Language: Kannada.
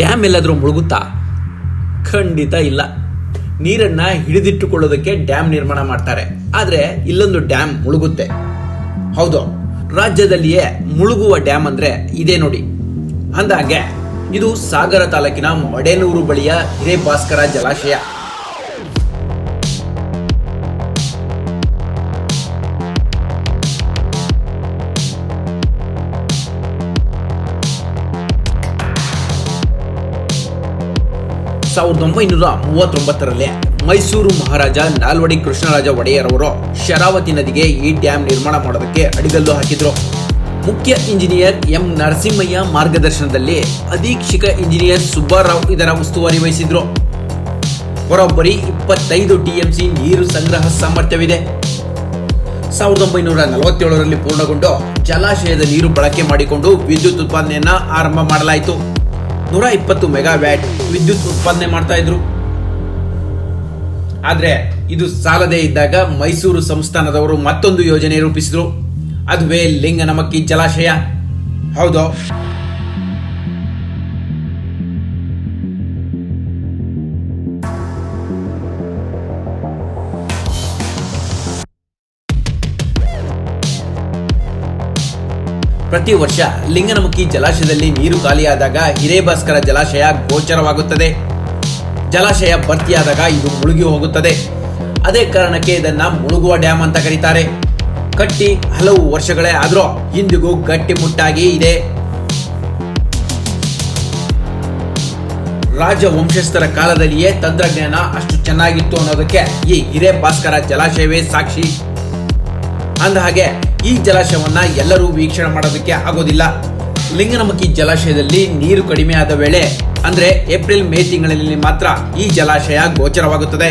ಡ್ಯಾಮ್ ಎಲ್ಲಾದರೂ ಮುಳುಗುತ್ತಾ? ಖಂಡಿತ ಇಲ್ಲ. ನೀರನ್ನು ಹಿಡಿದಿಟ್ಟುಕೊಳ್ಳೋದಕ್ಕೆ ಡ್ಯಾಮ್ ನಿರ್ಮಾಣ ಮಾಡ್ತಾರೆ. ಆದರೆ ಇಲ್ಲೊಂದು ಡ್ಯಾಮ್ ಮುಳುಗುತ್ತೆ. ಹೌದು, ರಾಜ್ಯದಲ್ಲಿಯೇ ಮುಳುಗುವ ಡ್ಯಾಮ್ ಅಂದರೆ ಇದೇ ನೋಡಿ. ಅಂದಾಗೆ ಇದು ಸಾಗರ ತಾಲೂಕಿನ ಮಡೇನೂರು ಬಳಿಯ ಹಿರೇಭಾಸ್ಕರ ಜಲಾಶಯ. ಸಾವಿರದ ಒಂಬೈನೂರ ಮೂವತ್ತೊಂಬತ್ತರಲ್ಲಿ ಮೈಸೂರು ಮಹಾರಾಜ ನಾಲ್ವಡಿ ಕೃಷ್ಣರಾಜ ಒಡೆಯರ್ ಅವರು ಶರಾವತಿ ನದಿಗೆ ಈ ಡ್ಯಾಂ ನಿರ್ಮಾಣ ಮಾಡೋದಕ್ಕೆ ಅಡಿಗಲ್ಲು ಹಾಕಿದ್ರು. ಮುಖ್ಯ ಇಂಜಿನಿಯರ್ ಎಂ ನರಸಿಂಹಯ್ಯ ಮಾರ್ಗದರ್ಶನದಲ್ಲಿ ಅಧೀಕ್ಷಕ ಇಂಜಿನಿಯರ್ ಸುಬ್ಬಾರಾವ್ ಇದರ ಉಸ್ತುವಾರಿ ವಹಿಸಿದ್ರು. ಬರೋಬ್ಬರಿ ಇಪ್ಪತ್ತೈದು ಟಿಎಂಸಿ ನೀರು ಸಂಗ್ರಹ ಸಾಮರ್ಥ್ಯವಿದೆ. ಸಾವಿರದ ಒಂಬೈನೂರ ನಲವತ್ತೇಳರಲ್ಲಿ ಪೂರ್ಣಗೊಂಡು ಜಲಾಶಯದ ನೀರು ಬಳಕೆ ಮಾಡಿಕೊಂಡು ವಿದ್ಯುತ್ ಉತ್ಪಾದನೆಯನ್ನ ಆರಂಭ ಮಾಡಲಾಯಿತು. ನೂರ ಇಪ್ಪತ್ತು ಮೆಗಾವ್ಯಾಟ್ ವಿದ್ಯುತ್ ಉತ್ಪಾದನೆ ಮಾಡ್ತಾ ಇದ್ರು. ಆದ್ರೆ ಇದು ಸಾಲದೇ ಇದ್ದಾಗ ಮೈಸೂರು ಸಂಸ್ಥಾನದವರು ಮತ್ತೊಂದು ಯೋಜನೆ ರೂಪಿಸಿದ್ರು. ಅದುವೇ ಲಿಂಗನಮಕ್ಕಿ ಜಲಾಶಯ. ಹೌದು. ಪ್ರತಿ ವರ್ಷ ಲಿಂಗನಮುಖಿ ಜಲಾಶಯದಲ್ಲಿ ನೀರು ಖಾಲಿಯಾದಾಗ ಹಿರೇಭಾಸ್ಕರ ಜಲಾಶಯ ಗೋಚರವಾಗುತ್ತದೆ. ಜಲಾಶಯ ಭರ್ತಿಯಾದಾಗ ಇದು ಮುಳುಗಿ ಹೋಗುತ್ತದೆ. ಅದೇ ಕಾರಣಕ್ಕೆ ಇದನ್ನ ಮುಳುಗುವ ಡ್ಯಾಮ್ ಅಂತ ಕರೀತಾರೆ. ಕಟ್ಟಿ ಹಲವು ವರ್ಷಗಳೇ ಆದರೂ ಇಂದಿಗೂ ಗಟ್ಟಿಮುಟ್ಟಾಗಿ ಇದೆ. ರಾಜ ವಂಶಸ್ಥರ ಕಾಲದಲ್ಲಿಯೇ ತಂತ್ರಜ್ಞಾನ ಅಷ್ಟು ಚೆನ್ನಾಗಿತ್ತು ಅನ್ನೋದಕ್ಕೆ ಈ ಹಿರೇಭಾಸ್ಕರ ಜಲಾಶಯವೇ ಸಾಕ್ಷಿ. ಅಂದ ಹಾಗೆ ಈ ಜಲಾಶಯವನ್ನ ಎಲ್ಲರೂ ವೀಕ್ಷಣೆ ಮಾಡೋದಕ್ಕೆ ಆಗೋದಿಲ್ಲ. ಲಿಂಗನಮಕ್ಕಿ ಜಲಾಶಯದಲ್ಲಿ ನೀರು ಕಡಿಮೆ ವೇಳೆ, ಅಂದ್ರೆ ಏಪ್ರಿಲ್ ಮೇ ತಿಂಗಳಲ್ಲಿ ಮಾತ್ರ ಈ ಜಲಾಶಯ ಗೋಚರವಾಗುತ್ತದೆ.